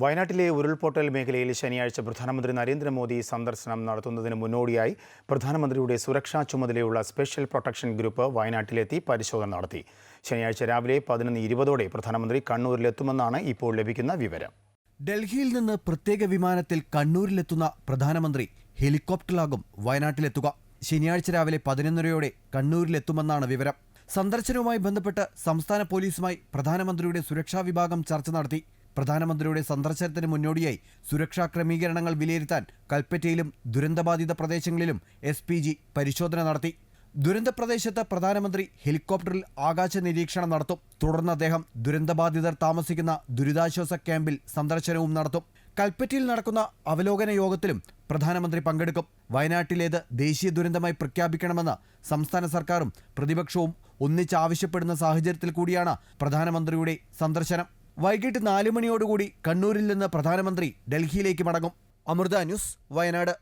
വയനാട്ടിലെ ഉരുൾപൊട്ടൽ മേഖലയിൽ ശനിയാഴ്ച പ്രധാനമന്ത്രി നരേന്ദ്രമോദി സന്ദർശനം നടത്തുന്നതിന് മുന്നോടിയായി പ്രധാനമന്ത്രിയുടെ സുരക്ഷാ ചുമതലയുള്ള സ്പെഷ്യൽ പ്രൊട്ടക്ഷൻ ഗ്രൂപ്പ് വയനാട്ടിലെത്തി പരിശോധന നടത്തി. ശനിയാഴ്ച രാവിലെ പതിനൊന്ന് ഇരുപതോടെ പ്രധാനമന്ത്രി കണ്ണൂരിലെത്തുമെന്നാണ് ഇപ്പോൾ ലഭിക്കുന്ന വിവരം. ഡൽഹിയിൽ നിന്ന് പ്രത്യേക വിമാനത്തിൽ കണ്ണൂരിലെത്തുന്ന പ്രധാനമന്ത്രി ഹെലികോപ്റ്ററിലാകും വയനാട്ടിലെത്തുക. ശനിയാഴ്ച രാവിലെ പതിനൊന്നരയോടെ കണ്ണൂരിലെത്തുമെന്നാണ് വിവരം. സന്ദർശനവുമായി ബന്ധപ്പെട്ട് സംസ്ഥാന പോലീസുമായി പ്രധാനമന്ത്രിയുടെ സുരക്ഷാ വിഭാഗം ചർച്ച നടത്തി. പ്രധാനമന്ത്രിയുടെ സന്ദർശനത്തിന് മുന്നോടിയായി സുരക്ഷാ ക്രമീകരണങ്ങൾ വിലയിരുത്താൻ കൽപ്പറ്റയിലും ദുരന്തബാധിത പ്രദേശങ്ങളിലും എസ് പരിശോധന നടത്തി. ദുരന്ത പ്രദേശത്ത് പ്രധാനമന്ത്രി ഹെലികോപ്റ്ററിൽ ആകാശ നിരീക്ഷണം നടത്തും. തുടർന്ന് അദ്ദേഹം ദുരന്തബാധിതർ താമസിക്കുന്ന ദുരിതാശ്വാസ ക്യാമ്പിൽ സന്ദർശനവും നടത്തും. കൽപ്പറ്റയിൽ നടക്കുന്ന അവലോകന യോഗത്തിലും പ്രധാനമന്ത്രി പങ്കെടുക്കും. വയനാട്ടിലേത് ദേശീയ ദുരന്തമായി പ്രഖ്യാപിക്കണമെന്ന് സംസ്ഥാന സർക്കാരും പ്രതിപക്ഷവും ഒന്നിച്ചാവശ്യപ്പെടുന്ന സാഹചര്യത്തിൽ കൂടിയാണ് പ്രധാനമന്ത്രിയുടെ സന്ദർശനം. വൈകിട്ട് നാല് മണിയോടുകൂടി കണ്ണൂരിൽ നിന്ന് പ്രധാനമന്ത്രി ഡൽഹിയിലേക്ക് മടങ്ങും. അമൃത ന്യൂസ് വയനാട്.